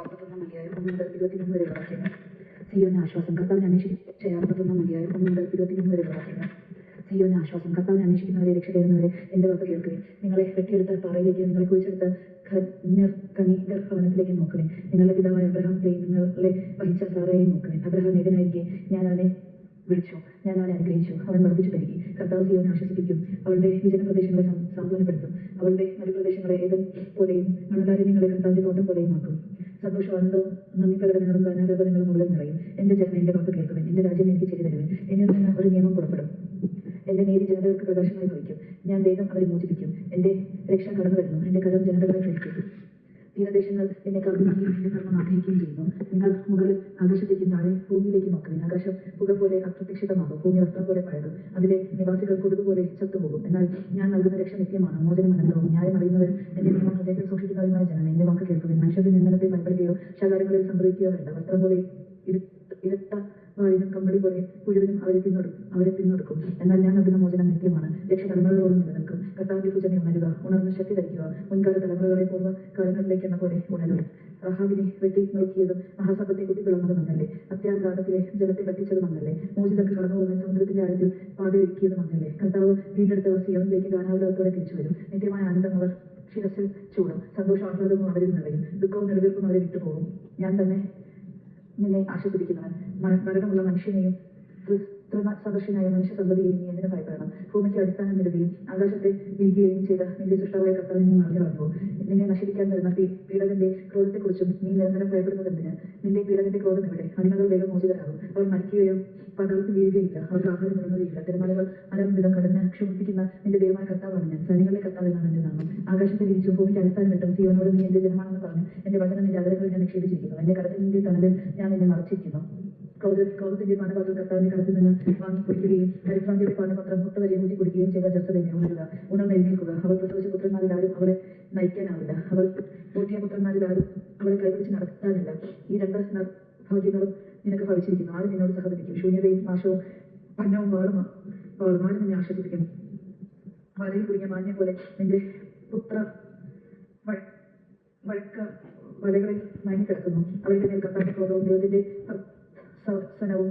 അറുപത്തൊന്നാം അധ്യായം ഒന്ന് മുതൽ ഇരുപത്തിമൂന്ന് വരെയുള്ള സിയോന് ആശ്വാസം കർത്താവിനെ അന്വേഷിച്ച അറുപത്തൊന്നാം അധ്യായം ഒന്ന് മുതൽ ഇരുപത്തിമൂന്ന് വരെയുള്ള വാക്യങ്ങൾ ആശ്വാസം കർത്താവിനെ അന്വേഷിക്കുന്നവരെ രക്ഷ തേടുന്നവരെ എന്റെ വാക്ക് കേൾക്കുകയും നിങ്ങളെ വെട്ടിയെടുത്ത പാറയിലേക്ക് നിങ്ങളെ കുഴിച്ചെടുത്ത ഖനീർ കനീകർ ഭവനത്തിലേക്ക് നോക്കുവിൻ. നിങ്ങളുടെ പിതാവായ അബ്രഹാം നിങ്ങളെ വഹിച്ച സാറയെ നോക്കുവിൻ. അബ്രഹാം ഏകനായിരിക്കെ. ഞാൻ അവനെ വിളിച്ചു. ഞാൻ അവനെ അനുഗ്രഹിച്ചു. അവൻ വർദ്ധിച്ചു പെരുകി. കർത്താവ് സിയോനെ ആശ്വസിപ്പിക്കും. അവളുടെ വിജന പ്രദേശങ്ങളെ സം- സാന്ത്വനപ്പെടുത്തും. അവളുടെ മരുപ്രദേശങ്ങളെ ഏതൻ പോലെയും മണലാരണ്യങ്ങളെ കർത്താവിന്റെ തോട്ടം പോലെയും ആക്കും. സന്തോഷം ആനന്ദവും നന്ദി പ്രകടനങ്ങളും ഗാനാരോപണങ്ങളും മുകളിൽ നിറയും. എന്റെ ജനം എന്റെ വാക്ക് കേൾക്കുവൻ. എന്റെ രാജ്യം എനിക്ക് ചെയ്തു തരുവൻ. എന്നിൽ നിന്ന് ഒരു നിയമം പുറപ്പെടും. എന്റെ നീതി ജനതകൾക്ക് പ്രകാശമായി ഭവിക്കും. ഞാൻ വേഗം അവരെ മോചിപ്പിക്കും. എന്റെ രക്ഷ കടന്നു വരുന്നു എന്റെ കരം ജനതകളെ ഭരിക്കും തീരദേശങ്ങൾ എന്നെ കവിയുകയും ആഗ്രഹിക്കുകയും ചെയ്യുന്നു. നിങ്ങൾ മുകളിൽ ആകാശത്തേക്ക് താഴെ ഭൂമിയിലേക്ക് നോക്കുവിൻ ആകാശം പുക പോലെ അപ്രത്യക്ഷിതമാകും ഭൂമി വസ്ത്രം പോലെ പഴകും. അതിലെ നിവാസികൾ കൊതുക് ചത്തുപോകും. എന്നാൽ ഞാൻ നൽകുന്ന രക്ഷ നിത്യമാണ്. മോചനം ന്യായം അറിയുന്നവരും എന്റെ നിയമം ഹൃദയത്തിൽ സൂക്ഷിക്കുന്നവരുമായ ജനം എന്റെ വാക്ക് കേൾക്കുവിൻ മനുഷ്യരുടെ നിന്ദനത്തെ ഭയപ്പെടുകയോ ശകാരങ്ങളിൽ സംഭവിക്കുകയോ വേണ്ട. വസ്ത്രം പോലെ ഇരുട്ട കമ്പളി പോലെ പുഴുവിനും അവരെ പിന്നൊടുക്കും അവരെ പിന്നൊടുക്കും എന്നാൽ ഞാൻ നൽകുന്ന മോചനം നിത്യമാണ്. രക്ഷ തലമുറകളോളം നിലനിൽക്കും. കർത്താവിന്റെ സൂചന ഉണരുക ഉണർന്ന് ശക്തി ധരിക്കുക മുൻകാല തലമുറകളെ പൂർവ കാലങ്ങളിലേക്ക് എന്ന പോലെ ഉണരും റഹാബിനെ വെട്ടി നോക്കിയതും മഹാസർപ്പത്തെ കുത്തിപ്പിളർന്നതുമല്ലേ അത്യാഘാതത്തിലെ ജലത്തെ വറ്റിച്ചതുമല്ലേ മോചിതർക്ക് കടന്നു പോകുന്ന സമുദ്രത്തിന്റെ ആഴത്തിൽ പാതയൊരുക്കിയതുമല്ലേ കർത്താവ് വീണ്ടെടുത്തവർ സിയോണിലേക്ക് ഗാനാവലോകത്തോടെ തിരിച്ചു വരും. നിത്യമായ ആനന്ദം അവർ ശിരസിൽ ചൂടും. സന്തോഷ ആഹ്ലാദവും അവരിൽ നിറയും. ദുഃഖവും നിലനിൽപ്പും അവരെ വിട്ടുപോകും. ഞാൻ തന്നെ നിന്നെ ആശ്വസിപ്പിക്കുന്നവൻ. മരണമുള്ള മനുഷ്യനെയും സദൃശനായ മനുഷ്യ സന്തതിയെയും നീ എന്തിനു ഭയപ്പെടണം? ഭൂമിക്ക് അടിസ്ഥാനം നൽകുകയും ആകാശത്തെ വിൽക്കുകയും ചെയ്ത നിന്റെ സൃഷ്ടാവായ കർത്താവിനെ നീ മറന്നു കളഞ്ഞു നിന്നെ നശിപ്പിക്കാൻ വരുന്ന പീഡകന്റെ ക്രോധത്തെക്കുറിച്ചും നീ നിരന്തരം ഭയപ്പെടുന്നത് എന്തിന് നിന്റെ പീഡകന്റെ ക്രോധം എവിടെ? അടിമകൾ വേഗം മോചിതരാകും. അവർ മരിക്കുകയോ പതാളത്ത് വീഴുകയില്ല. അവർക്ക് ആഹാരം ഉറങ്ങുകയില്ല തിരമാലകൾ അലംബിതം കടന്ന് ക്ഷമിപ്പിക്കുന്ന നിന്റെ ദൈവമായ കർത്താവാണ് ഞാൻ. സൈനികളുടെ കർത്താവ് എന്നാണ് എന്റെ നാമം. ആകാശത്തെ വിരിച്ചും ഭൂമിക്ക് അടിസ്ഥാനം കിട്ടും സീവനോട് നീ എന്റെ ജനമാണെന്ന് പറഞ്ഞു. എന്റെ വചനം നിന്റെ അകലങ്ങളിൽ ഞാൻ നിക്ഷേപിച്ചിരിക്കുന്നു. എന്റെ കരത്തിന്റെ തണലിൽ ഞാൻ നിന്നെ മറച്ചിരിക്കുന്നു. ക്രോധ ക്രോധത്തിന്റെ പാനപാത്രം കർത്താവിന്റെ കടത്തിൽ നിന്ന് വാങ്ങി കുടിക്കുകയും പരിഭ്രാന്തിയുടെ പാനപാത്രം വലിയ ഊറ്റി കുടിക്കുകയും ചെയ്ത ജസതനെ ഉണരുക ഉണർന്ന് എഴുന്നേൽക്കുക. അവൾ പ്രസവിച്ച പുത്രന്മാരിൽ ആരും അവളെ നയിക്കാനാവില്ല. അവൾ പൂട്ടിയ പുത്രന്മാരിൽ ആരും അവളെ കൈപിടിച്ച് നടത്താനില്ല. ഈ രണ്ട് ഭാഗ്യങ്ങളും നിനക്ക് ഭവിച്ചിരിക്കുന്നു. ആരും നിന്നോട് സഹകരിക്കും ശൂന്യതയും നാശവും പന്നവും വേളുമാ വാളും ആരും നിന്നെ ആശ്വസിപ്പിക്കുന്നു. വലയിൽ കുടുങ്ങിയ മാന്യം പോലെ നിന്റെ പുത്ര വഴ- വഴക്ക വലകളിൽ മയങ്ങിക്കിടക്കുന്നു. അവരുടെ മേൽ കത്താന്റെ ക്രോധവും ദൈവത്തിന്റെ സനവും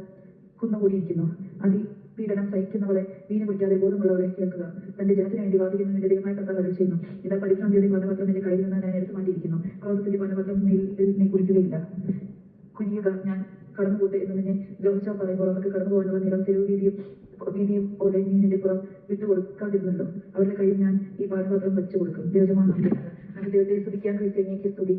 കുന്നുകൂടിയിരിക്കുന്നു. അതി പീഡനം സഹിക്കുന്നവളെ വീണ് കുടിക്കാതെ ബോധമുള്ളവളെ കേൾക്കുക. തന്റെ ജനത്തിന് വേണ്ടി വാദിക്കുന്ന നിന്റെ ദൈവമായ കർത്താവ് അരുൾ ചെയ്യുന്നു. ഇതാ പരിഭ്രാന്തിയുടെ വനപത്രം നിന്റെ കയ്യിൽ നിന്ന് ഞാൻ എടുത്തു മാറ്റിയിരിക്കുന്നു ക്രോധത്തിന്റെ വനപത്രം നീ കുടിക്കുകയില്ല കുനിയുക ഞാൻ കടന്നുപോട്ടെ എന്ന് നിന്നെ ദ്രോഹിച്ചാൽ പറയുമ്പോൾ അവർക്ക് കടന്നു പോകാനുള്ള നിലം തെരുവ് വീതിയും വീതിയും പോലെ നീ നിന്റെ പുറം വിട്ടുകൊടുക്കാതിരുന്നല്ലോ. അവരുടെ കയ്യിൽ ഞാൻ ഈ പാഠപത്രം വെച്ചു കൊടുക്കും. ദൈവജമാണ് നമ്മുടെ ദൈവത്തെ സ്തുതിക്കാൻ ക്രിസ്ത്യാനിക്ക് സ്തുതി.